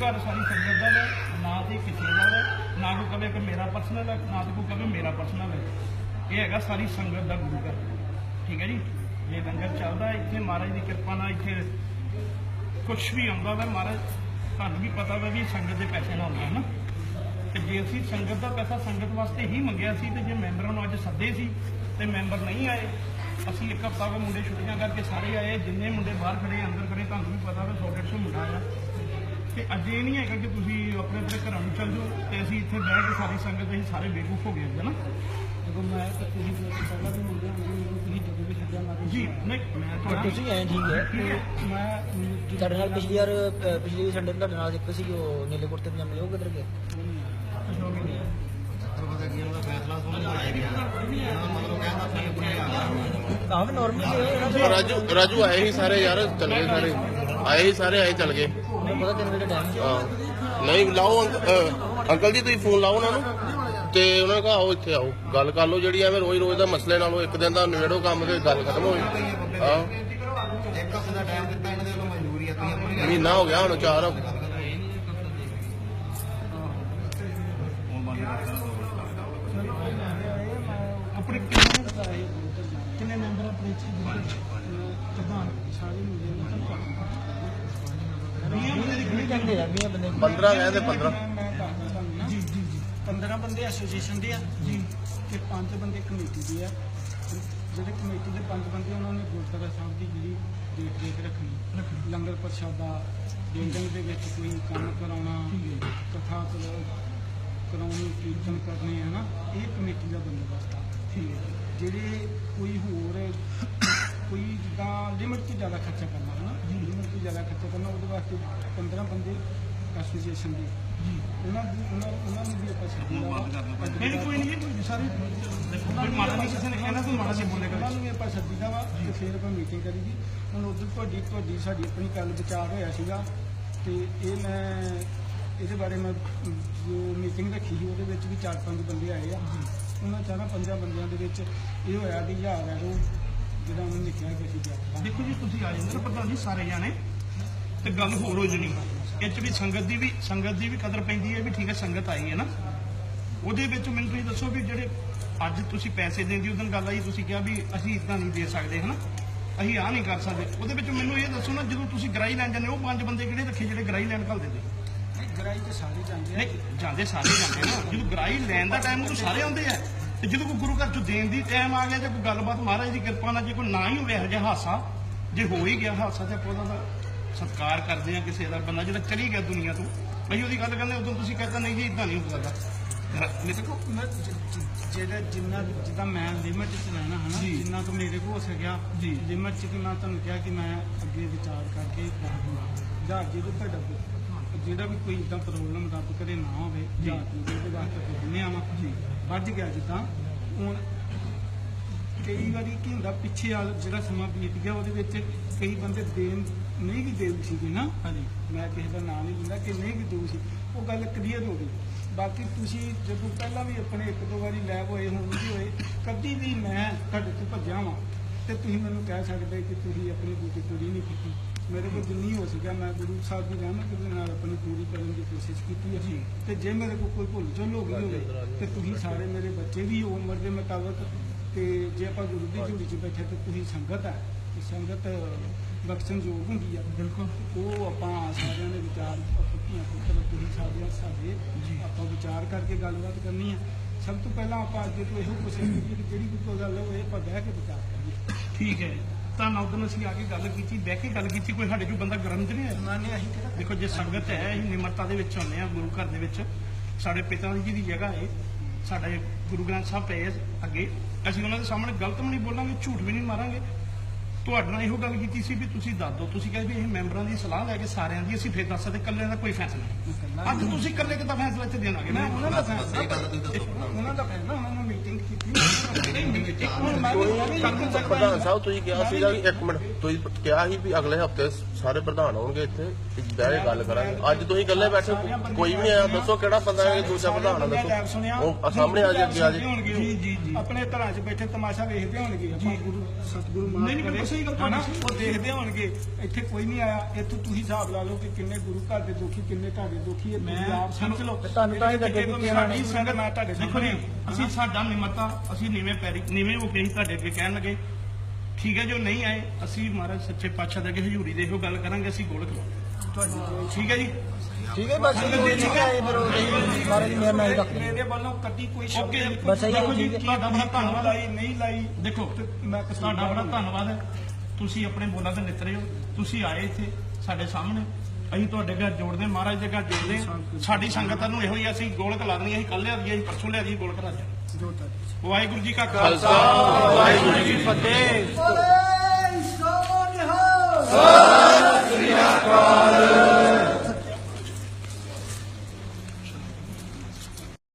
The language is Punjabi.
ਘਰ ਸਾਰੀ ਸੰਗਤ ਦਾ ਹੈ ਨਾ ਤੇ ਕਿਸੇ ਦਾ ਹੈ ਨਾ ਕੋਈ ਕਵੇ ਕਿ ਮੇਰਾ ਪਰਸਨਲ ਹੈ ਨਾ ਤੇ ਕੋਈ ਕਵੇ ਮੇਰਾ ਪਰਸਨਲ ਹੈ ਇਹ ਹੈਗਾ ਸਾਰੀ ਸੰਗਤ ਦਾ ਗੁਰੂ ਘਰ। ਠੀਕ ਹੈ ਜੀ? ਇਹ ਲੰਗਰ ਚੱਲਦਾ ਇੱਥੇ ਮਹਾਰਾਜ ਦੀ ਕਿਰਪਾ ਨਾਲ ਇੱਥੇ ਕੁਝ ਵੀ ਆਉਂਦਾ ਵਾ ਮਹਾਰਾਜ, ਤੁਹਾਨੂੰ ਵੀ ਪਤਾ ਵਾ ਵੀ ਸੰਗਤ ਦੇ ਪੈਸੇ ਨਾਲ ਆਉਂਦਾ ਹੈ ਨਾ ਤੇ ਜੇ ਅਸੀਂ ਸੰਗਤ ਦਾ ਪੈਸਾ ਸੰਗਤ ਵਾਸਤੇ ਹੀ ਮੰਗਿਆ ਸੀ, ਤੇ ਜੇ ਮੈਂਬਰਾਂ ਨੂੰ ਅੱਜ ਸੱਦੇ ਸੀ, ਤੇ ਮੈਂਬਰ ਨਹੀਂ ਆਏ, ਅਸੀਂ ਇੱਕ ਹਫ਼ਤਾ ਹੋ ਮੁੰਡੇ ਛੁੱਟੀਆਂ ਕਰਕੇ ਸਾਰੇ ਆਏ, ਜਿੰਨੇ ਮੁੰਡੇ ਬਾਹਰ ਖੜੇ ਅੰਦਰ ਖੜੇ, ਤੁਹਾਨੂੰ ਵੀ ਪਤਾ ਵਾ 100 150 ਮੁੰਡਾ ਆ। ਤੇ ਅੱਜ ਇਹ ਨਹੀਂ ਹੈਗਾ ਕਿ ਤੁਸੀਂ ਆਪਣੇ ਆਪਣੇ ਘਰਾਂ ਨੂੰ ਚੱਲ ਜਾਓ ਤੇ ਅਸੀਂ ਇੱਥੇ ਬਹਿ ਕੇ ਸਾਰੀ ਸੰਗਤ ਅਸੀਂ ਸਾਰੇ ਬੇਵਕੂਫ ਹੋ ਗਏ ਹਾਂ ਨਾ? ਜਦੋਂ ਮੈਂ ਤਾਂ ਤੁਸੀਂ ਪਹਿਲਾਂ ਵੀ ਮੁੰਡੇ ਹੁੰਦੇ ਮੈਨੂੰ ਤੁਸੀਂ ਜਦੋਂ ਵੀ ਛੱਡਿਆ ਮੈਂ ਜੀ ਨਹੀਂ ਮੈਂ ਤੁਹਾਡਾ ਤੁਸੀਂ ਐਂ ਠੀਕ ਹੈ ਮੈਂ ਤੁਹਾਡੇ ਨਾਲ ਪਿਛਲੀ ਵਾਰ ਪਿਛਲੀ ਸੰਡੇ ਤੁਹਾਡੇ ਨਾਲ ਇੱਕ ਸੀ ਉਹ ਨੀਲੇ ਕੁੜਤੇ ਪਜਾਮੇ ਉਹ ਕਿੱਧਰ ਗਏ? ਕਾਫੀ ਨਾਰਮਲ ਰਾਜੂ ਰਾਜੂ ਆਏ ਹੀ ਸਾਰੇ ਯਾਰ ਚੱਲ ਗਏ ਸਾਰੇ। ਆਏ ਹੀ ਸਾਰੇ ਆਏ ਚੱਲ ਗਏ। ਮੈਨੂੰ ਪਤਾ ਤਿੰਨ ਵਜੇ ਟਾਈਮ ਹਾਂ। ਨਹੀਂ ਲਾਓ ਅੰਕ- ਅਹ ਅੰਕਲ ਜੀ ਤੁਸੀਂ ਫੋਨ ਲਾਓ ਉਹਨਾਂ ਨੂੰ ਤੇ ਉਹਨਾਂ ਨੇ ਕਹਾ ਆਓ ਇੱਥੇ ਆਓ। ਗੱਲ ਕਰ ਲਓ ਜਿਹੜੀ ਐਵੇਂ ਰੋਜ਼ ਰੋਜ਼ ਦਾ ਮਸਲੇ ਨਾਲੋਂ ਇੱਕ ਦਿਨ ਦਾ ਨਿਬੇੜੋ ਕੰਮ ਤੇ ਗੱਲ ਖਤਮ ਹੋਈ ਹਾਂ। ਇੱਕ ਹਫ਼ਤੇ ਦਾ ਟਾਈਮ ਦਿੱਤਾ ਇਹਨਾਂ ਦੇ ਵੱਲੋਂ ਮਨਜ਼ੂਰੀ ਆ ਤੁਸੀਂ ਆਪਣੀ ਮਹੀਨਾ ਹੋ ਗਿਆ ਹੁਣ ਚਾਰ ਹਫ਼ਤੇ। ਆਪਣੇ ਕਿੰਨੇ ਕਿੰਨੇ ਮੈਂਬਰ ਆਪਣੇ ਚ ਪ੍ਰਧਾਨ ਸਾਰੇ ਮੁੰਡੇ ਨੂੰ ਤਾਂ ਵੀਹ ਬੰਦੇ ਦੀ ਕੀ ਕਹਿੰਦੇ ਆ 20 ਬੰਦੇ। 15 ਕਹਿੰਦੇ 15 ਮੈਂ ਦੱਸਦਾ ਤੁਹਾਨੂੰ ਨਾ ਜੀ ਜੀ ਜੀ 15 ਬੰਦੇ ਐਸੋਸੀਏਸ਼ਨ ਦੇ ਆ। ਜੀ। ਤੇ 5 ਬੰਦੇ ਕਮੇਟੀ ਦੇ ਆ। ਜਿਹੜੇ ਕਮੇਟੀ ਦੇ 5 ਬੰਦੇ ਉਹਨਾਂ ਨੇ ਗੁਰਦੁਆਰਾ ਸਾਹਿਬ ਦੀ ਜਿਹੜੀ ਦੇਖ ਰੇਖ ਰੱਖਣੀ। ਲੰਗਰ ਪ੍ਰਸ਼ਾਦਾ ਬਿਲਡਿੰਗ ਦੇ ਵਿੱਚ ਕੋਈ ਕੰਮ ਕਰਾਉਣਾ ਕਥਾ ਚਲਾ- ਕਰਾਉਣੀ ਕੀਰਤਨ ਕਰਨੇ ਹਨਾ ਇਹ ਕਮੇਟੀ ਦਾ ਬੰਦੋਬਸਤ ਆ। ਠੀਕ ਹੈ ਜਿਹੜੇ ਕੋਈ ਹੋਰ ਕੋਈ ਜਿੱਦਾਂ ਲਿਮਟ ਤੋਂ ਜ਼ਿਆਦਾ ਖਰਚਾ ਕਰਨਾ ਹਨਾ? ਲਿਮਟ ਤੋਂ ਜ਼ਿਆਦਾ ਖਰਚਾ ਕਰਨਾ ਉਹਦੇ ਵਾਸਤੇ 15 ਬੰਦੇ ਐਸੋਸੀਏਸ਼ਨ ਦੇ। ਜੀ। ਉਹਨਾਂ ਦੀ ਉਹਨਾਂ ਉਹਨਾਂ ਨੂੰ ਵੀ ਆਪਾਂ ਛੱਡੀਦਾ ਨਹੀਂ ਕੋਈ ਨਹੀਂ ਕੋਈ ਸਾਰੇ ਕੋਈ ਮਾੜਾ ਨਹੀਂ ਕਿਸੇ ਨੇ ਕਹਿਣਾ ਕੋਈ ਮਾੜਾ ਨਹੀਂ ਬੋਲੇਗਾ ਉਹਨਾਂ ਨੂੰ ਵੀ ਆਪਾਂ ਛੱਡੀਦਾ ਵਾ ਤੇ ਫਿਰ ਆਪਾਂ ਮੀਟਿੰਗ ਕਰੀ ਦੀ ਹੁਣ ਉਧਰ ਤੁਹਾਡੀ ਤੁਹਾਡੀ ਸਾਡੀ ਆਪਣੀ ਗੱਲ ਵਿਚਾਰ ਹੋਇਆ ਸੀਗਾ ਤੇ ਇਹ ਮੈਂ ਇਹਦੇ ਬਾਰੇ ਮੈਂ ਜੋ ਮੀਟਿੰਗ ਰੱਖੀ ਸੀ ਉਹਦੇ ਵਿੱਚ ਵੀ ਚਾਰ ਪੰਜ ਬੰਦੇ ਆਏ ਆ। ਉਹਨਾਂ ਚਾਰਾਂ ਪੰਜਾਂ ਬੰਦਿਆਂ ਦੇ ਵਿੱਚ ਇਹ ਹੋਇਆ ਕਿ ਹਜ਼ਾਰ ਹੈ ਉਹ ਦੇਖੋ ਜੀ ਤੁਸੀਂ ਆ ਜਾਂਦੇ ਨਾ ਪ੍ਰਧਾਨ ਜੀ ਸਾਰੇ ਜਾਣੇ। ਤੇ ਗੱਲ ਹੋਰ ਹੋ ਜਣੀ ਇਹ ਚ ਵੀ ਸੰਗਤ ਦੀ ਵੀ ਸੰਗਤ ਦੀ ਵੀ ਕਦਰ ਪੈਂਦੀ ਹੈ ਵੀ ਠੀਕ ਹੈ ਸੰਗਤ ਆਈ ਹੈ ਨਾ। ਉਹਦੇ ਵਿੱਚ ਮੈਨੂੰ ਤੁਸੀਂ ਦੱਸੋ ਵੀ ਜਿਹੜੇ ਅੱਜ ਤੁਸੀਂ ਪੈਸੇ ਦੇਣ ਦੀ ਉਦੋਂ ਗੱਲ ਆਈ ਤੁਸੀਂ ਕਿਹਾ ਵੀ ਅਸੀਂ ਇਦਾਂ ਨਹੀਂ ਦੇ ਸਕਦੇ ਹਨਾ? ਅਸੀਂ ਆ ਨਹੀਂ ਕਰ ਸਕਦੇ। ਉਹਦੇ ਵਿੱਚ ਮੈਨੂੰ ਇਹ ਦੱਸੋ ਨਾ ਜਦੋਂ ਤੁਸੀਂ ਗਰਾਈ ਲੈਣ ਜਾਂਦੇ ਉਹ ਪੰਜ ਬੰਦੇ ਕਿਹੜੇ ਰੱਖੇ ਜਿਹੜੇ ਗਰਾਈ ਲੈਣ ਘੱਲਦੇ ਨੇ? ਗਰਾਈ ਤੇ ਸਾਰੇ ਜਾਂਦੇ ਆ। ਜਾਂਦੇ ਸਾਰੇ ਜਾਂਦੇ ਨਾ। ਜਦੋਂ ਗਰਾਈ ਲੈਣ ਦਾ ਟਾਈਮ ਉਹ ਸਾਰੇ ਆਉਂਦੇ ਆ। ਤੇ ਜਦੋਂ ਕੋਈ ਗੁਰੂ ਘਰ ਚ ਦੇਣ ਦੀ ਟਾਈਮ ਆ ਗਿਆ ਜਾਂ ਕੋਈ ਗੱਲਬਾਤ ਮਹਾਰਾਜ ਦੀ ਕਿਰਪਾ ਨਾਲ ਜੇ ਕੋਈ ਨਾ ਹੀ ਹੋਵੇ ਇਹੋ ਜਿਹਾ ਹਾਸਾ ਜੇ ਹੋ ਹੀ ਗਿਆ ਹਾਸਾ ਤੇ ਆਪਾਂ ਉਹਦਾ ਤਾਂ ਸਤਿਕਾਰ ਕਰਦੇ ਆ ਕਿਸੇ ਦਾ ਬੰਦਾ ਜਿਹੜਾ ਚਲੀ ਗਿਆ ਦੁਨੀਆ ਤੋਂ ਅਸੀਂ ਉਹਦੀ ਗੱਲ ਕਰਦੇ ਉਦੋਂ ਤੁਸੀਂ ਕਹਿੰਦਾ ਨਹੀਂ ਜੀ ਇਦਾਂ ਨਹੀਂ ਹੋ ਸਕਦਾ ਨਹੀਂ ਦੇਖੋ ਮੈਂ ਜ- ਜ- ਜਿਹੜਾ ਜਿੰਨਾ ਜਿੱਦਾਂ ਮੈਂ ਲਿਮਟ ਚ ਲੈਣਾ ਹਨਾ। ਜਿੰਨਾ ਕੁ ਮੇਰੇ ਕੋਲ ਹੋ ਸਕਿਆ ਜੀ। ਲਿਮਟ ਚ ਕਿ ਮੈਂ ਤੁਹਾਨੂੰ ਕਿਹਾ ਕਿ ਮੈਂ ਅੱਗੇ ਵਿਚਾਰ ਕਰਕੇ ਜਾਂ ਤੁਹਾਡਾ ਜਿਹੜਾ ਵੀ ਕੋਈ ਇਦਾਂ ਪ੍ਰੋਬਲਮ ਰੱਬ ਕਰੇ ਨਾ ਹੋਵੇ ਜਾਂ। ਉਹਦੇ ਵਾਸਤੇ ਕੋਈ ਦਿੰਨੇ ਆਵਾਂ ਜੀ। ਵੱਜ ਗਿਆ ਜਿੱਦਾਂ। ਹੁਣ ਕਈ ਵਾਰੀ ਕੀ ਹੁੰਦਾ ਪਿੱਛੇ ਵਾਲ ਜਿਹੜਾ ਸਮਾਂ ਬੀਤ ਗਿਆ ਉਹਦੇ ਵਿੱਚ ਕਈ ਬੰਦੇ ਦੇਣ ਨਹੀਂ ਵੀ ਦੇਊ ਸੀਗੇ ਨਾ। ਹਾਂਜੀ। ਮੈਂ ਕਿਸੇ ਦਾ ਨਾਮ ਨਹੀਂ ਲੈਂਦਾ ਕਿ ਨਹੀਂ ਵੀ ਦਊ ਸੀ। ਉਹ ਗੱਲ ਕਲੀਅਰ ਹੋ ਗਈ। ਬਾਕੀ ਤੁਸੀਂ ਜਦੋਂ ਪਹਿਲਾਂ ਵੀ ਆਪਣੇ ਇੱਕ ਦੋ ਵਾਰੀ ਲੈ ਹੋਏ ਹੁਣ ਵੀ ਹੋਏ ਕਦੀ ਵੀ ਮੈਂ ਤੁਹਾਡੇ ਤੋਂ ਭੱਜਿਆ ਵਾਂ ਤੇ ਤੁਸੀਂ ਮੈਨੂੰ ਕਹਿ ਸਕਦੇ ਕਿ ਤੁਸੀਂ ਆਪਣੀ ਡਿਊਟੀ ਪੂਰੀ ਨਹੀਂ ਕੀਤੀ। ਮੇਰੇ ਕੋਲ ਜਿੰਨੀ ਹੋ ਸਕਿਆ ਮੈਂ ਗੁਰੂ ਸਾਹਿਬ ਦੀ ਰਹਿਮਤ ਦੇ ਨਾਲ ਆਪਣੀ ਪੂਰੀ ਕਰਨ ਦੀ ਕੋਸ਼ਿਸ਼ ਕੀਤੀ ਹੈ। ਤੇ ਜੇ ਮੇਰੇ ਕੋਲ ਕੋਈ ਭੁੱਲ ਚੁੱਲ ਹੋ ਗਈ ਹੋਵੇ ਤੇ ਤੁਸੀਂ ਸਾਰੇ ਮੇਰੇ ਬੱਚੇ ਵੀ ਉਹ ਉਮਰ ਦੇ ਮੁਤਾਬਕ ਤੇ ਜੇ ਆਪਾਂ ਗੁਰੂ ਦੀ ਝੂੜੀ 'ਚ ਬੈਠੇ ਤੇ ਤੁਸੀਂ ਸੰਗਤ ਹੈ ਤੇ ਸੰਗਤ ਬਖਸ਼ਣਯੋਗ ਹੁੰਦੀ ਆ ਬਿਲਕੁਲ। ਉਹ ਆਪਾਂ ਸਾਰਿਆਂ ਦੇ ਵਿਚਾਰ ਪੱਕੀਆਂ ਪੁੱਤਰ ਤੁਸੀਂ ਸਾਡੇ ਸਾਡੇ ਆਪਾਂ ਵਿਚਾਰ ਕਰਕੇ ਗੱਲਬਾਤ ਕਰਨੀ ਹੈ। ਸਭ ਤੋਂ ਪਹਿਲਾਂ ਆਪਾਂ ਅੱਗੇ ਤੋਂ ਇਹੋ ਕੋਸ਼ਿਸ਼ ਕੀਤੀ ਕਿ ਜਿਹੜੀ ਕੋਈ ਗੱਲ ਹੋਵੇ ਆਪਾਂ ਬਹਿ ਕੇ ਵਿਚਾਰ ਕਰੀਏ। ਠੀਕ ਹੈ ਤਾਂ ਉਦੋਂ ਅਸੀਂ ਆ ਕੇ ਗੱਲ ਕੀਤੀ ਬਹਿ ਕੇ ਗੱਲ ਕੀਤੀ ਕੋਈ ਸਾਡੇ ਚੋਂ ਬੰਦਾ ਗਰਮ ਤੇ ਨਹੀਂ ਆਇਆ ਨਾ ਨੇ ਅਸੀਂ ਕਿਹੜਾ ਦੇਖੋ ਜੇ ਸੰਗਤ ਹੈ ਅਸੀਂ ਨਿਮਰਤਾ ਦੇ ਵਿੱਚ ਹੁੰਦੇ ਆ ਗੁਰੂ ਘਰ ਦੇ ਵਿੱਚ। ਸਾਡੇ ਪਿਤਾ ਜੀ ਦੀ ਜਗ੍ਹਾ ਹੈ ਸਾਡੇ ਗੁਰੂ ਗ੍ਰੰਥ ਸਾਹਿਬ ਪਏ ਅੱਗੇ। ਅਸੀਂ ਉਹਨਾਂ ਦੇ ਸਾਹਮਣੇ ਗਲਤ ਵੀ ਨਹੀਂ ਬੋਲਾਂਗੇ ਝੂਠ ਵੀ ਨਹੀਂ ਮਾਰਾਂਗੇ। ਤੁਹਾਡੇ ਨਾਲ ਇਹੋ ਗੱਲ ਕੀਤੀ ਸੀ ਵੀ ਤੁਸੀਂ ਦੱਸ ਦਿਓ। ਤੁਸੀਂ ਕਹਿੰਦੇ ਵੀ ਇਹ ਮੈਂਬਰਾਂ ਦੀ ਸਲਾਹ ਲੈ ਕੇ ਸਾਰਿਆਂ ਦੀ ਅਸੀਂ ਫੇਰ ਦੱਸ ਸਕਦੇ ਇਕੱਲਿਆਂ ਦਾ ਕੋਈ ਫੈਸਲਾ ਨਹੀਂ। ਅੱਜ ਤੁਸੀਂ ਇਕੱਲੇ ਕਿਤਾ ਫੈਸਲਾ ਇੱਥੇ ਦੇਣਾਗੇ ਮੈਂ ਉਹਨਾਂ ਦਾ ਫੈਸਲਾ ਉਹਨਾਂ ਦਾ ਫੈਸਲਾ ਉਹਨਾਂ ਨੂੰ ਮੀਟਿੰਗ ਪ੍ਰਧਾਨ ਸਾਹਿਬ ਤੁਸੀਂ ਕਿਹਾ ਸੀਗਾ ਕਿ ਇੱਕ ਮਿੰਟ। ਤੁਸੀਂ ਕਿਹਾ ਸੀ ਵੀ ਅਗਲੇ ਹਫ਼ਤੇ ਸਾਰੇ ਪ੍ਰਧਾਨ ਆਉਣਗੇ ਇੱਥੇ ਤੇ ਬਹਿ ਕੇ ਗੱਲ ਕਰਾਂਗੇ। ਅੱਜ ਤੁਸੀਂ ਇਕੱਲੇ ਬੈਠੇ ਕੋਈ ਵੀ ਨਹੀਂ ਆਇਆ। ਦੱਸੋ ਕਿਹੜਾ ਬੰਦਾ ਹੈ ਦੂਜਾ ਪ੍ਰਧਾਨ ਆ ਦੱਸੋ। ਉਹ ਆ ਸਾਹਮਣੇ ਆ ਜੀ ਅੱਗੇ ਆ ਜੀ ਜੀ ਜੀ ਜੀ। ਆਪਣੇ ਘਰਾਂ 'ਚ ਬੈਠੇ ਤਮਾਸ਼ਾ ਵੇਖਦੇ ਹੋਣਗੇ। ਆਪਾਂ ਗੁਰੂ ਸਤਿਗੁਰੂ ਮਾਨ ਨਹੀਂ, ਗੱਲ ਤੁਹਾਡੀ। ਹਨਾ? ਉਹ ਦੇਖਦੇ ਹੋਣਗੇ ਇੱਥੇ ਕੋਈ ਨਹੀਂ ਆਇਆ ਇੱਥੋਂ ਤੁਸੀਂ ਹਿਸਾਬ ਲਾ ਲਓ ਕਿ ਕਿੰਨੇ ਗੁਰੂ ਘਰ ਦੇ ਦੁਖੀ ਕਿੰਨੇ ਤੁਹਾਡੇ ਦੁਖੀ ਇਹ ਮੈਂ ਤੁਸੀਂ ਆਪ ਸਮਝ ਲਓ ਤੁਹਾਨੂੰ ਤਾਂ ਇਹ ਨੇ। ਸਾਡੀ ਸੰਗਤ ਨਾਲ ਤੁਹਾਡੇ ਦੇਖੋ ਜੀ ਅਸੀਂ ਸਾਡਾ ਨਿਮਰਤਾ ਅਸੀਂ ਨੀਵੇਂ ਪੈਰੀ ਨੀਵੇਂ ਹੋ ਕੇ ਹੀ ਤੁਹਾਡੇ ਅੱਗੇ ਕਹਿਣ ਲੱਗੇ ਠੀਕ ਹੈ ਜੋ ਨਹੀਂ ਆਏ ਅਸੀਂ ਮਹਾਰਾਜ ਸੱਚੇ ਪਾਤਸ਼ਾਹ ਦੇ ਅੱਗੇ ਹਜ਼ੂਰੀ ਦੇ ਇਹੋ ਗੱਲ ਕਰਾਂਗੇ ਅਸੀਂ ਗੋਲ ਖਵਾਓ ਠੀਕ ਹੈ ਜੀ ਠੀਕ ਹੈ ਬਸ ਇਹ ਨਹੀਂ ਆਏ ਫਿਰ ਉਹ ਕਹੀ ਮਾਰੇ ਦੀ ਮੇਰ ਨਾਲ ਰੱਖ ਮੇਰੇ ਵੱਲੋਂ ਕਦੀ ਕੋਈ ਸ਼ਬਦ ਨਹੀਂ, ਬਸ ਇਹੀ ਹੈ, ਦੇਖੋ ਜੀ, ਠੀਕ ਹੈ। ਤੁਹਾਡਾ ਬੜਾ ਧੰਨਵਾਦ ਲਾਈ ਨਹੀਂ ਲਾਈ ਦੇਖੋ। ਮੈਂ ਤੁਹਾਡਾ ਬੜਾ। ਧੰਨਵਾਦ ਹੈ। ਤੁਸੀਂ ਆਪਣੇ ਬੋਲਾਂ ਤੇ ਨਿਤਰੇ ਹੋ ਤੁਸੀਂ ਆਏ ਇੱਥੇ ਸਾਡੇ ਸਾਹਮਣੇ। ਅਸੀਂ ਤੁਹਾਡੇ ਘਰ ਜੋੜਦੇ ਹਾਂ, ਮਹਾਰਾਜ ਦੇ ਘਰ ਜੋੜਦੇ ਹਾਂ। ਸਾਡੀ ਸੰਗਤ ਨੂੰ ਇਹੋ ਹੀ ਅਸੀਂ ਗੋਲਕ ਲਾ ਦੇਣੀ ਅਸੀਂ ਕੱਲ ਲਿਆ ਦੀ ਅਸੀਂ ਪਰਸੋਂ ਲਿਆ ਦੀ ਗੋਲਕ ਜੋ ਤੁਹਾਡੀ ਵਾਹਿਗੁਰੂ ਜੀ ਕਾ ਖਾਲਸਾ ਵਾਹਿਗੁਰੂ ਜੀ ਕੀ ਫਤਿਹ। ਸਤਿ ਸ੍ਰੀ ਅਕਾਲ।